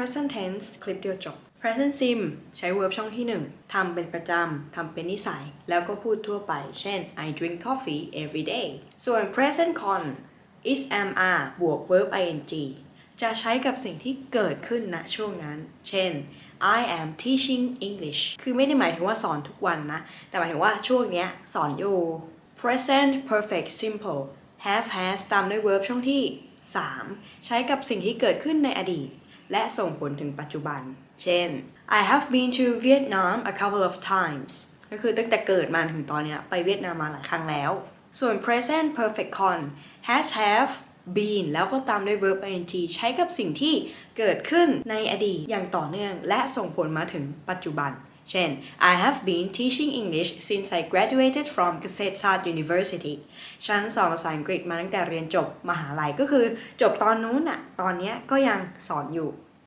present tense คลิปเดียวจบ present sim ใช้ verb ช่องที่ 1ทำเป็นประจำทำเป็นนิสัย แล้วก็พูดทั่วไป เช่น I drink coffee every day ส่วน present con is am are บวก verb ing จะใช้กับสิ่งที่เกิดขึ้นณช่วงนั้น เช่น I am teaching English คือไม่ได้หมายถึงว่าสอนทุกวันนะ แต่หมายถึงว่าช่วงเนี้ยสอนอยู่ present perfect simple have has ตามด้วย verb ช่องที่ 3 ใช้กับสิ่งที่เกิดขึ้นในอดีต และส่งผลถึงปัจจุบัน เช่น I have been to Vietnam a couple of times ก็คือตั้งแต่เกิดมาถึงตอนนี้ไปเวียดนามมาหลายครั้งแล้ว ส่วน present perfect con has have been แล้วก็ตามด้วย verb ing ใช้กับสิ่งที่เกิดขึ้นในอดีตอย่างต่อเนื่อง และส่งผลมาถึงปัจจุบัน เช่น I have been teaching English since I graduated from เกษตรศาสตร์ University ฉันสอนภาษาอังกฤษมาตั้งแต่เรียนจบมหาลัยก็คือจบตอนนู้นอะตอนนี้ก็ยังสอนอยู่